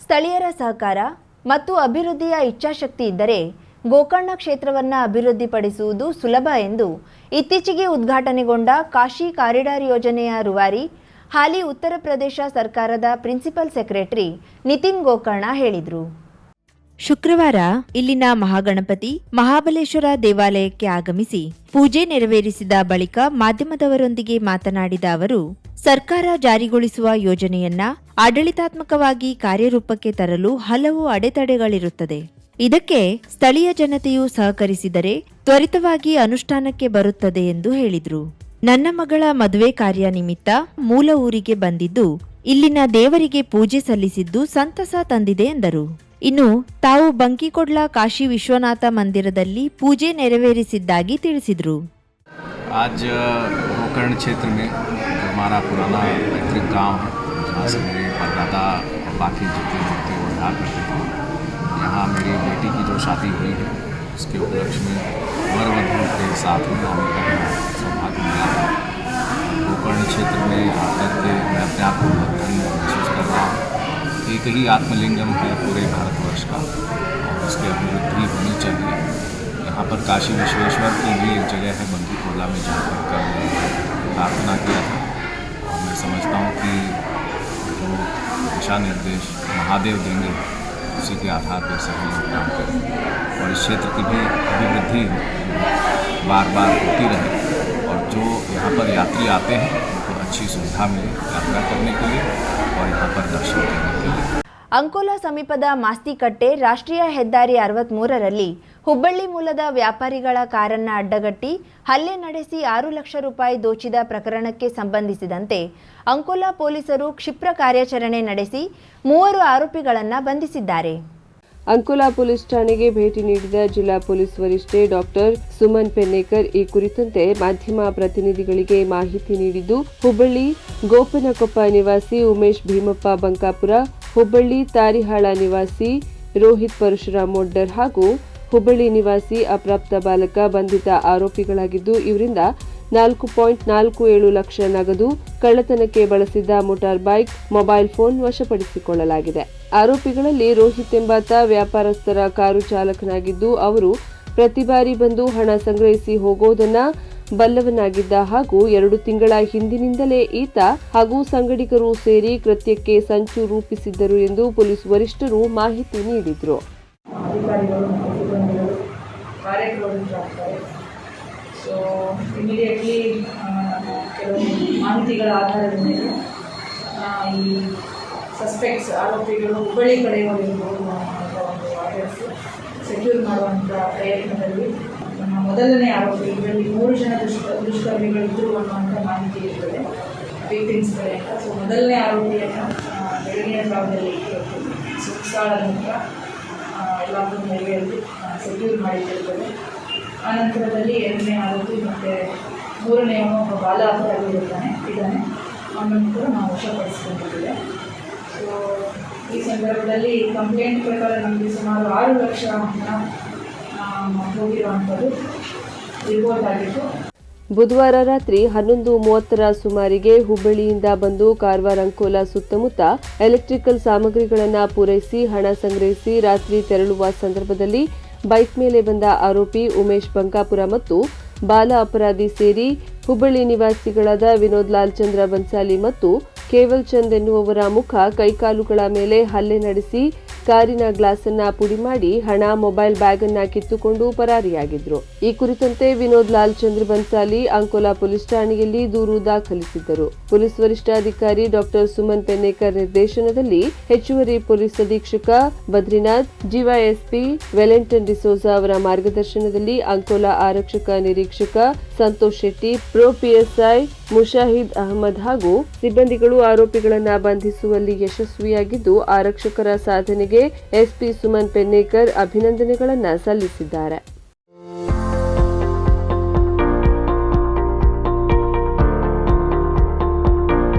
ಸ್ಥಳೀಯರ ಸಹಕಾರ ಮತ್ತು ಅಭಿವೃದ್ಧಿಯ ಇಚ್ಛಾಶಕ್ತಿ ಇದ್ದರೆ ಗೋಕರ್ಣ ಕ್ಷೇತ್ರವನ್ನು ಅಭಿವೃದ್ಧಿಪಡಿಸುವುದು ಸುಲಭ ಎಂದು ಇತ್ತೀಚೆಗೆ ಉದ್ಘಾಟನೆಗೊಂಡ ಕಾಶಿ ಕಾರಿಡಾರ್ ಯೋಜನೆಯ ರುವಾರಿ, ಹಾಲಿ ಉತ್ತರ ಪ್ರದೇಶ ಸರ್ಕಾರದ ಪ್ರಿನ್ಸಿಪಲ್ ಸೆಕ್ರೆಟರಿ ನಿತಿನ್ ಗೋಕರ್ಣ ಹೇಳಿದರು. ಶುಕ್ರವಾರ ಇಲ್ಲಿನ ಮಹಾಗಣಪತಿ ಮಹಾಬಲೇಶ್ವರ ದೇವಾಲಯಕ್ಕೆ ಆಗಮಿಸಿ ಪೂಜೆ ನೆರವೇರಿಸಿದ ಬಳಿಕ ಮಾಧ್ಯಮದವರೊಂದಿಗೆ ಮಾತನಾಡಿದ ಅವರು ಸರ್ಕಾರ ಜಾರಿಗೊಳಿಸುವ ಯೋಜನೆಯನ್ನ ಆಡಳಿತಾತ್ಮಕವಾಗಿ ಕಾರ್ಯರೂಪಕ್ಕೆ ತರಲು ಹಲವು ಅಡೆತಡೆಗಳಿರುತ್ತದೆ. ಇದಕ್ಕೆ ಸ್ಥಳೀಯ ಜನತೆಯು ಸಹಕರಿಸಿದರೆ ತ್ವರಿತವಾಗಿ ಅನುಷ್ಠಾನಕ್ಕೆ ಬರುತ್ತದೆ ಎಂದು ಹೇಳಿದರು. ನನ್ನ ಮಗಳ ಮದುವೆ ಕಾರ್ಯ ನಿಮಿತ್ತ ಮೂಲ ಊರಿಗೆ ಬಂದಿದ್ದು, ಇಲ್ಲಿನ ದೇವರಿಗೆ ಪೂಜೆ ಸಲ್ಲಿಸಿದ್ದು ಸಂತಸ ತಂದಿದೆ ಎಂದರು. ಇನ್ನು ತಾವು ಬಂಕಿಕೊಡ್ಲ ಕಾಶಿ ವಿಶ್ವನಾಥ ಮಂದಿರದಲ್ಲಿ ಪೂಜೆ ನೆರವೇರಿಸಿದ್ದಾಗಿ ತಿಳಿಸಿದರು. हमारा पुराना पैतृक गाँव है, जहाँ से मेरे परदादा और बाकी जितने लोग थे वो रहा करते थे यहाँ मेरी बेटी की जो शादी हुई है, उसके उपलक्ष्य में वर वधु के साथ में हमें का यहाँ सौभाग्य मिला है। गोकर्ण क्षेत्र में आकर के मैं अपने आप को बहुत धन्य महसूस कर रहा हूँ। एक ही आत्मलिंगम है पूरे भारतवर्ष का, और उसकी अभिवृद्धि होनी चाहिए। यहाँ पर काशी विश्वेश्वर की भी एक जगह है बंकी में जहाँ पर प्रार्थना किया था समझता हूँ कि जो दिशा निर्देश महादेव देंगे उसी के आधार पर सभी लोग काम करें और इस क्षेत्र की भी अभिवृद्धि बार बार होती रहे और जो यहाँ पर यात्री आते हैं उनको अच्छी सुविधा मिले यात्रा करने के लिए और यहाँ पर दर्शन करने के लिए ಅಂಕೋಲಾ ಸಮೀಪದ ಮಾಸ್ತಿಕಟ್ಟೆ ರಾಷ್ಟ್ರೀಯ ಹೆದ್ದಾರಿ ಅರವತ್ಮೂರರಲ್ಲಿ ಹುಬ್ಬಳ್ಳಿ ಮೂಲದ ವ್ಯಾಪಾರಿಗಳ ಕಾರನ್ನ ಅಡ್ಡಗಟ್ಟಿ, ಹಲ್ಲೆ ನಡೆಸಿ ಆರು ಲಕ್ಷ ರೂಪಾಯಿ ದೋಚಿದ ಪ್ರಕರಣಕ್ಕೆ ಸಂಬಂಧಿಸಿದಂತೆ ಅಂಕೋಲಾ ಪೊಲೀಸರು ಕ್ಷಿಪ್ರ ಕಾರ್ಯಾಚರಣೆ ನಡೆಸಿ ಮೂವರು ಆರೋಪಿಗಳನ್ನು ಬಂಧಿಸಿದ್ದಾರೆ. ಅಂಕೋಲಾ ಪೊಲೀಸ್ ಠಾಣೆಗೆ ಭೇಟಿ ನೀಡಿದ ಜಿಲ್ಲಾ ಪೊಲೀಸ್ ವರಿಷ್ಠೆ ಡಾಕ್ಟರ್ ಸುಮನ್ ಪೆನ್ನೇಕರ್ ಈ ಕುರಿತಂತೆ ಮಾಧ್ಯಮ ಪ್ರತಿನಿಧಿಗಳಿಗೆ ಮಾಹಿತಿ ನೀಡಿದ್ದು, ಹುಬ್ಬಳ್ಳಿ ಗೋಪನಕೊಪ್ಪ ನಿವಾಸಿ ಉಮೇಶ್ ಭೀಮಪ್ಪ ಬಂಕಾಪುರ, ಹುಬ್ಬಳ್ಳಿ ತಾರಿಹಾಳ ನಿವಾಸಿ ರೋಹಿತ್ ಪರಶುರಾಮ್ ಮೊಡ್ಡರ್ ಹಾಗೂ ಹುಬ್ಬಳ್ಳಿ ನಿವಾಸಿ ಅಪ್ರಾಪ್ತ ಬಾಲಕ ಬಂಧಿತ ಆರೋಪಿಗಳಾಗಿದ್ದು, ಇವರಿಂದ ನಾಲ್ಕು ಪಾಯಿಂಟ್ ನಾಲ್ಕು ಏಳು ಲಕ್ಷ ನಗದು ಕಳ್ಳತನಕ್ಕೆ ಬಳಸಿದ್ದ ಮೋಟಾರ್ ಬೈಕ್ ಮೊಬೈಲ್ ಫೋನ್ ವಶಪಡಿಸಿಕೊಳ್ಳಲಾಗಿದೆ. ಆರೋಪಿಗಳಲ್ಲಿ ರೋಹಿತ್ ಎಂಬಾತ ವ್ಯಾಪಾರಸ್ಥರ ಕಾರು ಚಾಲಕನಾಗಿದ್ದು, ಅವರು ಪ್ರತಿ ಬಾರಿ ಬಂದು ಹಣ ಸಂಗ್ರಹಿಸಿ ಹೋಗೋದನ್ನ ಬಲ್ಲವನಾಗಿದ್ದ ಹಾಗೂ ಎರಡು ತಿಂಗಳ ಹಿಂದಿನಿಂದಲೇ ಈತ ಹಾಗೂ ಸಂಗಡಿಗರು ಸೇರಿ ಕೃತ್ಯಕ್ಕೆ ಸಂಚು ರೂಪಿಸಿದ್ದರು ಎಂದು ಪೊಲೀಸ್ ವರಿಷ್ಠರು ಮಾಹಿತಿ ನೀಡಿದರು. ಕಾರ್ಯಕ್ರಮಗಳಾಗ್ತಾರೆ ಸೊ ಇಮಿಡಿಯೇಟ್ಲಿ ಕೆಲವು ಮಾಹಿತಿಗಳ ಆಧಾರದ ಮೇಲೆ ಈ ಸಸ್ಪೆಕ್ಟ್ಸ್ ಆರೋಪಿಗಳು ಹುಬ್ಬಳ್ಳಿ ಕಡೆ ಹೋಗಿರ್ಬೋದು ಅಂತ ಒಂದು ಆರ್ಡರ್ಸ್ ಸೆಕ್ಯೂರ್ ಮಾಡುವಂಥ ಪ್ರಯತ್ನದಲ್ಲಿ ನಮ್ಮ ಮೊದಲನೇ ಆರೋಪಿ, ಇದರಲ್ಲಿ ಮೂರು ಜನ ದುಷ್ಕ ದುಷ್ಕರ್ಮಿಗಳಿದ್ದರು ಅನ್ನುವಂಥ ಮಾಹಿತಿ ಇರ್ತದೆ. ವಿಕ್ಟಿಮ್ಸ್ ಪ್ರಯತ್ನ ಸೊ ಮೊದಲನೇ ಆರೋಪಿಯನ್ನು ಬೆಳಗಿನ ಜಾವದಲ್ಲಿ ಸುಕ್ಸಾಳ ನಂತರ ಎಲ್ಲ ಎಲ್ಲಾದರೂ ಸೆಕ್ಯೂರ್ ಮಾಡಿಟ್ಟಿರ್ತದೆ ಆನಂತರದಲ್ಲಿ ಎರಡನೇ ಆರತಿ ಮತ್ತು ಮೂರನೇ ಒಬ್ಬ ಬಾಲ ಅಪರಾಧಿ ಇರ್ತಾನೆ ಇದ್ದಾನೆ. ಅವನನ್ನು ಕೂಡ ನಾವು ವಶಪಡಿಸ್ಕೊಂಡಿದ್ದೇವೆ. ಸೊ ಈ ಸಂದರ್ಭದಲ್ಲಿ ಕಂಪ್ಲೇಂಟ್ ಪ್ರಕಾರ ನಮಗೆ ಸುಮಾರು ಆರು ಲಕ್ಷ ಹಣ ಹೋಗಿರುವಂಥದ್ದು ರಿಪೋರ್ಟ್ ಆಗಿತ್ತು. ಬುಧವಾರ ರಾತ್ರಿ ಹನ್ನೊಂದು ಮೂವತ್ತರ ಸುಮಾರಿಗೆ ಹುಬ್ಬಳ್ಳಿಯಿಂದ ಬಂದು ಕಾರವಾರ ಅಂಕೋಲ ಸುತ್ತಮುತ್ತ ಎಲೆಕ್ಟ್ರಿಕಲ್ ಸಾಮಗ್ರಿಗಳನ್ನು ಪೂರೈಸಿ ಹಣ ಸಂಗ್ರಹಿಸಿ ರಾತ್ರಿ ತೆರಳುವ ಸಂದರ್ಭದಲ್ಲಿ ಬೈಕ್ ಮೇಲೆ ಬಂದ ಆರೋಪಿ ಉಮೇಶ್ ಬಂಕಾಪುರ ಮತ್ತು ಬಾಲ ಅಪರಾಧಿ ಸೇರಿ ಹುಬ್ಬಳ್ಳಿ ನಿವಾಸಿಗಳಾದ ವಿನೋದ್ ಲಾಲ್ ಚಂದ್ರ ಬನ್ಸಾಲಿ ಮತ್ತು ಕೇವಲ್ ಚಂದ್ ಎನ್ನುವವರ ಮುಖ ಕೈಕಾಲುಗಳ ಮೇಲೆ ಹಲ್ಲೆ ನಡೆಸಿ ಕಾರಿನ ಗ್ಲಾಸ್ ಅನ್ನ ಪುಡಿ ಮಾಡಿ ಹಣ ಮೊಬೈಲ್ ಬ್ಯಾಗ್ ಅನ್ನ ಕಿತ್ತುಕೊಂಡು ಪರಾರಿಯಾಗಿದ್ರು. ಈ ಕುರಿತಂತೆ ವಿನೋದ್ ಲಾಲ್ ಚಂದ್ರ ಬನ್ಸಾಲಿ ಅಂಕೋಲಾ ಪೊಲೀಸ್ ಠಾಣೆಯಲ್ಲಿ ದೂರು ದಾಖಲಿಸಿದ್ದರು. ಪೊಲೀಸ್ ವರಿಷ್ಠಾಧಿಕಾರಿ ಡಾಕ್ಟರ್ ಸುಮನ್ ಪೆನ್ನೇಕರ್ ನಿರ್ದೇಶನದಲ್ಲಿ ಹೆಚ್ಚುವರಿ ಪೊಲೀಸ್ ಅಧೀಕ್ಷಕ ಬದ್ರಿನಾಥ್, ಜಿವೈಎಸ್ಪಿ ವೆಲೆಂಟನ್ ಡಿಸೋಜಾ ಅವರ ಮಾರ್ಗದರ್ಶನದಲ್ಲಿ ಅಂಕೋಲಾ ಆರಕ್ಷಕ ನಿರೀಕ್ಷಕ ಸಂತೋಷ್ ಶೆಟ್ಟಿ, ಪ್ರೊ ಪಿಎಸ್ಐ ಮುಷಾಹಿದ್ ಅಹಮದ್ ಹಾಗೂ ಸಿಬ್ಬಂದಿಗಳು ಆರೋಪಿಗಳನ್ನು ಬಂಧಿಸುವಲ್ಲಿ ಯಶಸ್ವಿಯಾಗಿದ್ದು, ಆರಕ್ಷಕರ ಸಾಧನೆಗೆ ಎಸ್ಪಿ ಸುಮನ್ ಪೆನ್ನೇಕರ್ ಅಭಿನಂದನೆಗಳನ್ನು ಸಲ್ಲಿಸಿದ್ದಾರೆ.